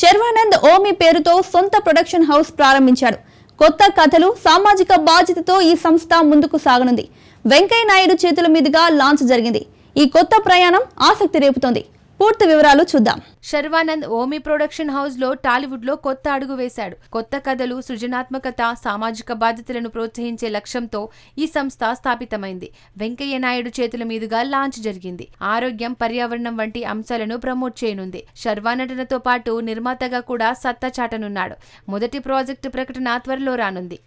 శర్వానంద్ ఓమి పేరుతో సొంత production house ప్రారంభించాడు కొత్త కథలు సామాజిక బాధ్యతతో ఈ సంస్థ ముందుకు సాగనుంది. వెంకయ్య నాయుడు చేతుల మీదుగా లాంచ్ జరిగింది. ఈ కొత్త ప్రయాణం ఆసక్తి రేపుతోంది. పూర్తి వివరాలు చూద్దాం. శర్వానంద్ ఓమి ప్రొడక్షన్ హౌస్లో టాలీవుడ్లో కొత్త అడుగు వేశాడు. కొత్త కథలు సృజనాత్మకత సామాజిక బాధ్యతలను ప్రోత్సహించే లక్ష్యంతో ఈ సంస్థ స్థాపితమైంది. వెంకయ్య నాయుడు చేతుల మీదుగా లాంచ్ జరిగింది. ఆరోగ్యం పర్యావరణం వంటి అంశాలను ప్రమోట్ చేయనుంది. శర్వానటనతో పాటు నిర్మాతగా కూడా సత్తా చాటనున్నాడు. మొదటి ప్రాజెక్టు ప్రకటన త్వరలో రానుంది.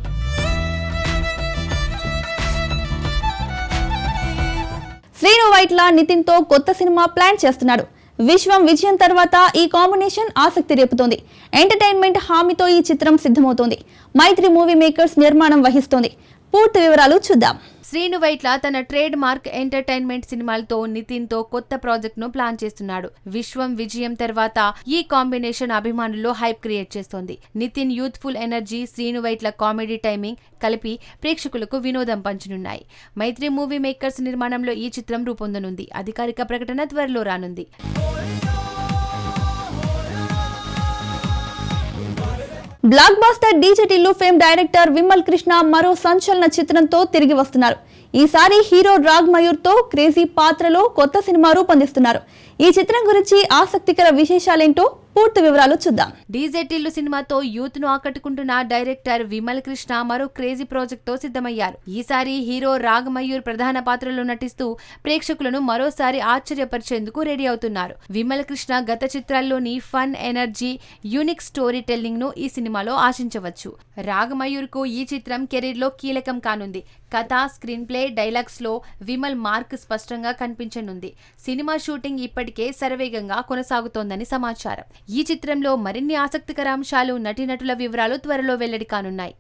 శ్రీను వైట్ల నితిన్తో కొత్త సినిమా ప్లాన్ చేస్తున్నాడు. విశ్వం విజయం తర్వాత ఈ కాంబినేషన్ ఆసక్తి రేపుతోంది. ఎంటర్టైన్మెంట్ హామీతో ఈ చిత్రం సిద్ధమవుతోంది. మైత్రి మూవీ మేకర్స్ నిర్మాణం వహిస్తోంది. పూర్తి వివరాలు చూద్దాం. శ్రీను వైట్ల తన ట్రేడ్ మార్క్ ఎంటర్టైన్మెంట్ సినిమాలతో నితిన్తో కొత్త ప్రాజెక్ట్ను ప్లాన్ చేస్తున్నాడు. విశ్వం విజయం తర్వాత ఈ కాంబినేషన్ అభిమానుల్లో హైప్ క్రియేట్ చేస్తోంది. Nithiin youthful energy Srinu Vaitla comedy timing కలిపి ప్రేక్షకులకు వినోదం పంచనున్నాయి. మైత్రి మూవీ మేకర్స్ నిర్మాణంలో ఈ చిత్రం రూపొందనుంది. అధికారిక ప్రకటన త్వరలో రానుంది. Blockbuster DJ fame director Vimal Krishna మరో సంచలన చిత్రంతో తిరిగి వస్తున్నారు. ఈసారి హీరో రాగ్ మయూర్తో క్రేజీ పాత్రలో కొత్త సినిమా రూపొందిస్తున్నారు. ఈ చిత్రం గురించి ఆసక్తికర విశేషాలేంటో పూర్తి వివరాలు చూద్దాం. డీజే సినిమాతో యూత్ను ఆకట్టుకుంటున్న డైరెక్టర్ విమల్ కృష్ణ మరో క్రేజీ ప్రాజెక్ట్తో సిద్ధమయ్యారు. ఈసారి హీరో రాగ్ మయూర్ ప్రధాన పాత్రలో నటిస్తూ ప్రేక్షకులను మరోసారి ఆశ్చర్యపరిచేందుకు రెడీ అవుతున్నారు. విమల్ కృష్ణ గత చిత్రాల్లోని ఫన్ ఎనర్జీ యూనిక్ స్టోరీ టెల్లింగ్ను ఈ సినిమాలో ఆశించవచ్చు. రాగ్ మయూర్కు ఈ చిత్రం కెరీర్లో కీలకం కానుంది. కథ స్క్రీన్ ప్లే డైలాగ్స్లో విమల్ మార్క్ స్పష్టంగా కనిపించనుంది. సినిమా షూటింగ్ ఇప్పటికే శరవేగంగా కొనసాగుతోందని సమాచారం. ఈ చిత్రంలో మరిన్ని ఆసక్తికర అంశాలు నటీనటుల వివరాలు త్వరలో వెల్లడి కానున్నాయి.